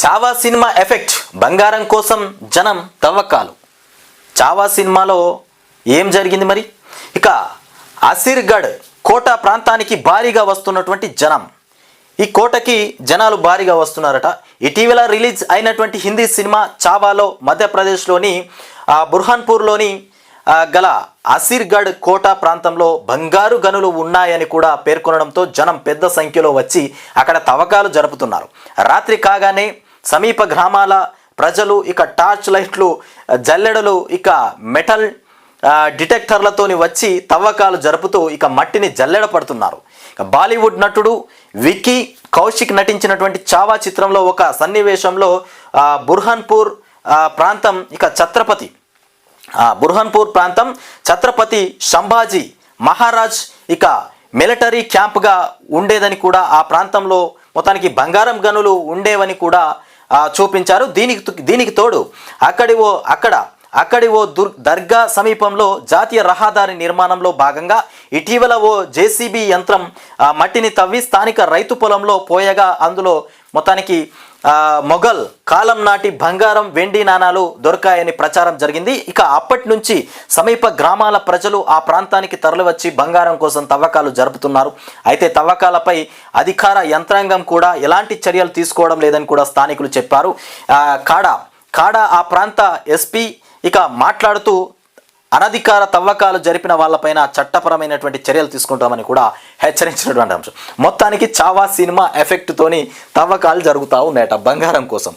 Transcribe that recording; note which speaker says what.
Speaker 1: Chhaava cinema effect బంగారం కోసం జనం తవ్వకాలు. చావా సినిమాలో ఏం జరిగింది మరి? ఇక అసిర్గఢ్ కోట ప్రాంతానికి భారీగా వస్తున్నటువంటి జనం. ఈ కోటకి జనాలు భారీగా వస్తున్నారట. ఇటీవల రిలీజ్ అయినటువంటి హిందీ సినిమా చావాలో మధ్యప్రదేశ్లోని బుర్హాన్పూర్లోని గల అసిర్గఢ్ కోట ప్రాంతంలో బంగారు గనులు ఉన్నాయని కూడా పేర్కొనడంతో జనం పెద్ద సంఖ్యలో వచ్చి అక్కడ తవ్వకాలు జరుపుతున్నారు. రాత్రి కాగానే సమీప గ్రామాల ప్రజలు ఇక టార్చ్ లైట్లు జల్లెడలు ఇక మెటల్ డిటెక్టర్లతోని వచ్చి తవ్వకాలు జరుపుతూ ఇక మట్టిని జల్లెడ పడుతున్నారు. ఇక బాలీవుడ్ నటుడు విక్కీ కౌశిక్ నటించినటువంటి చావా చిత్రంలో ఒక సన్నివేశంలో బుర్హన్పూర్ బుర్హాన్పూర్ ప్రాంతం ఇక ఛత్రపతి. బుర్హన్పూర్ బుర్హాన్పూర్ ప్రాంతం ఛత్రపతి సంభాజీ మహారాజ్ ఇక మిలిటరీ క్యాంప్గా ఉండేదని కూడా ఆ ప్రాంతంలో మొత్తానికి బంగారం గనులు ఉండేవని కూడా చూపించారు. దీనికి దీనికి తోడు అక్కడి ఓ అక్కడ అక్కడి ఓ దుర్ దర్గా సమీపంలో జాతీయ రహదారి నిర్మాణంలో భాగంగా ఇటీవల ఓ జేసీబీ యంత్రం ఆ, మట్టిని తవ్వి స్థానిక రైతు పొలంలో పోయగా అందులో మొత్తానికి మొఘల్ కాలం నాటి బంగారం వెండి నాణాలు దొరకాయని ప్రచారం జరిగింది. ఇక అప్పటి నుంచి సమీప గ్రామాల ప్రజలు ఆ ప్రాంతానికి తరలివచ్చి బంగారం కోసం తవ్వకాలు జరుపుతున్నారు. అయితే తవ్వకాలపై అధికార యంత్రాంగం కూడా ఎలాంటి చర్యలు తీసుకోవడం లేదని కూడా స్థానికులు చెప్పారు. కాడ కాడా కాడ ఆ ప్రాంత ఎస్పీ ఇక మాట్లాడుతూ అనధికార తవ్వకాలు జరిపిన వాళ్ళపైన చట్టపరమైనటువంటి చర్యలు తీసుకుంటామని కూడా హెచ్చరించినటువంటి అంశం. మొత్తానికి చావా సినిమా ఎఫెక్ట్తోని తవ్వకాలు జరుగుతూ ఉన్నాయట బంగారం కోసం.